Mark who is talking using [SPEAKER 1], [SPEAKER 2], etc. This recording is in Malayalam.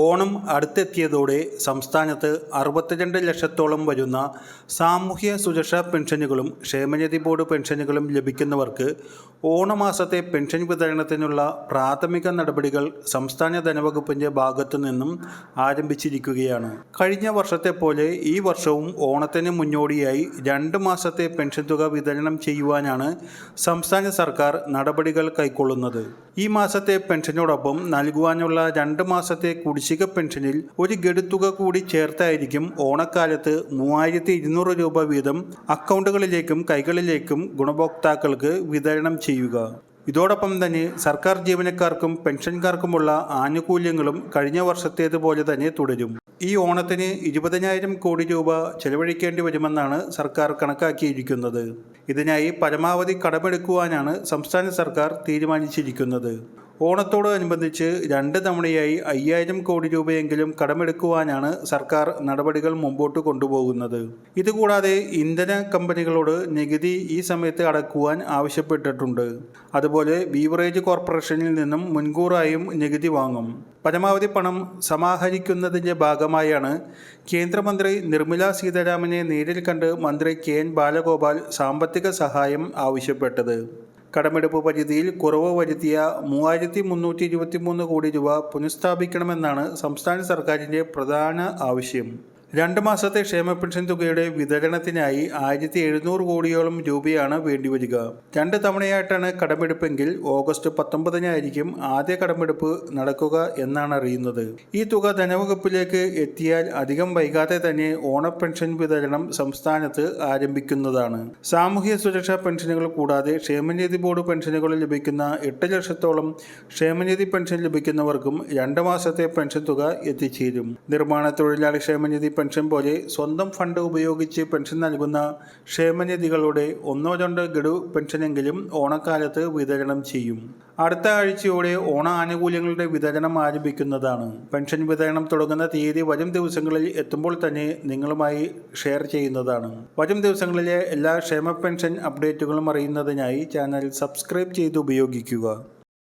[SPEAKER 1] ഓണം അടുത്തെത്തിയതോടെ സംസ്ഥാനത്ത് അറുപത്തിരണ്ട് ലക്ഷത്തോളം വരുന്ന സാമൂഹ്യ സുരക്ഷാ പെൻഷനുകളും ക്ഷേമനിധി ബോർഡ് പെൻഷനുകളും ലഭിക്കുന്നവർക്ക് ഓണമാസത്തെ പെൻഷൻ വിതരണത്തിനുള്ള പ്രാഥമിക നടപടികൾ സംസ്ഥാന ധനവകുപ്പിന്റെ ഭാഗത്തു നിന്നും ആരംഭിച്ചിരിക്കുകയാണ്. കഴിഞ്ഞ വർഷത്തെ പോലെ ഈ വർഷവും ഓണത്തിന് മുന്നോടിയായി രണ്ട് മാസത്തെ പെൻഷൻ തുക വിതരണം ചെയ്യുവാനാണ് സംസ്ഥാന സർക്കാർ നടപടികൾ കൈക്കൊള്ളുന്നത്. ഈ മാസത്തെ പെൻഷനോടൊപ്പം നൽകുവാനുള്ള രണ്ട് മാസത്തെ കുടിശ്ശിക പെൻഷനിൽ ഒരു ഗഡുത്തുക കൂടി ചേർത്തായിരിക്കും ഓണക്കാലത്ത് മൂവായിരത്തി ഇരുന്നൂറ് രൂപ വീതം അക്കൗണ്ടുകളിലേക്കും കൈകളിലേക്കും ഗുണഭോക്താക്കൾക്ക് വിതരണം ചെയ്യുക. ഇതോടൊപ്പം തന്നെ സർക്കാർ ജീവനക്കാർക്കും പെൻഷൻകാർക്കുമുള്ള ആനുകൂല്യങ്ങളും കഴിഞ്ഞ വർഷത്തേതുപോലെ തന്നെ തുടരും. ഈ ഓണത്തിന് ഇരുപതിനായിരം കോടി രൂപ ചെലവഴിക്കേണ്ടി വരുമെന്നാണ് സർക്കാർ കണക്കാക്കിയിരിക്കുന്നത്. ഇതിനായി പരമാവധി കടമെടുക്കുവാനാണ് സംസ്ഥാന സർക്കാർ തീരുമാനിച്ചിരിക്കുന്നത്. ഓണത്തോടനുബന്ധിച്ച് രണ്ട് തവണയായി അയ്യായിരം കോടി രൂപയെങ്കിലും കടമെടുക്കുവാനാണ് സർക്കാർ നടപടികൾ മുമ്പോട്ട് കൊണ്ടുപോകുന്നത്. ഇതുകൂടാതെ ഇന്ധന കമ്പനികളോട് നികുതി ഈ സമയത്ത് അടക്കുവാൻ ആവശ്യപ്പെട്ടിട്ടുണ്ട്. അതുപോലെ ബീവറേജ് കോർപ്പറേഷനിൽ നിന്നും മുൻകൂറായും നികുതി വാങ്ങും. പരമാവധി പണം സമാഹരിക്കുന്നതിന്റെ ഭാഗമായാണ് കേന്ദ്രമന്ത്രി നിർമ്മല സീതാരാമനെ നേരിൽ കണ്ട് മന്ത്രി കെ എൻ ബാലഗോപാൽ സാമ്പത്തിക സഹായം ആവശ്യപ്പെട്ടത്. കടമെടുപ്പ് പരിധിയിൽ കുറവ് വരുത്തിയ മൂവായിരത്തി മുന്നൂറ്റി ഇരുപത്തി മൂന്ന് കോടി രൂപ പുനഃസ്ഥാപിക്കണമെന്നാണ് സംസ്ഥാന സർക്കാരിന്റെ പ്രധാന ആവശ്യം. രണ്ട് മാസത്തെ ക്ഷേമ പെൻഷൻ തുകയുടെ വിതരണത്തിനായി ആയിരത്തി എഴുന്നൂറ് കോടിയോളം രൂപയാണ് വേണ്ടിവരിക. രണ്ട് തവണയായിട്ടാണ് കടമെടുപ്പെങ്കിൽ ഓഗസ്റ്റ് പത്തൊമ്പതിനായിരിക്കും ആദ്യ കടമെടുപ്പ് നടക്കുക എന്നാണ് അറിയുന്നത്. ഈ തുക ധനവകുപ്പിലേക്ക് എത്തിയാൽ അധികം വൈകാതെ തന്നെ ഓണ പെൻഷൻ വിതരണം സംസ്ഥാനത്ത് ആരംഭിക്കുന്നതാണ്. സാമൂഹ്യ സുരക്ഷാ പെൻഷനുകൾ കൂടാതെ ക്ഷേമനിധി ബോർഡ് പെൻഷനുകൾ ലഭിക്കുന്ന എട്ട് ലക്ഷത്തോളം ക്ഷേമനിധി പെൻഷൻ ലഭിക്കുന്നവർക്കും രണ്ട് മാസത്തെ പെൻഷൻ തുക എത്തിച്ചേരും. നിർമ്മാണ തൊഴിലാളി ക്ഷേമനിധി പെൻഷൻ പോലെ സ്വന്തം ഫണ്ട് ഉപയോഗിച്ച് പെൻഷൻ നൽകുന്ന ക്ഷേമനിധികളുടെ ഒന്നോ രണ്ടോ ഗഡു പെൻഷനെങ്കിലും ഓണക്കാലത്ത് വിതരണം ചെയ്യും. അടുത്ത ആഴ്ചയോടെ ഓണ ആനുകൂല്യങ്ങളുടെ വിതരണം ആരംഭിക്കുന്നതാണ്. പെൻഷൻ വിതരണം തുടങ്ങുന്ന തീയതി വരും ദിവസങ്ങളിൽ എത്തുമ്പോൾ തന്നെ നിങ്ങളുമായി ഷെയർ ചെയ്യുന്നതാണ്. വരും ദിവസങ്ങളിലെ എല്ലാ ക്ഷേമ പെൻഷൻ അപ്ഡേറ്റുകളും അറിയുന്നതിനായി ചാനൽ സബ്സ്ക്രൈബ് ചെയ്ത് ഉപയോഗിക്കുക.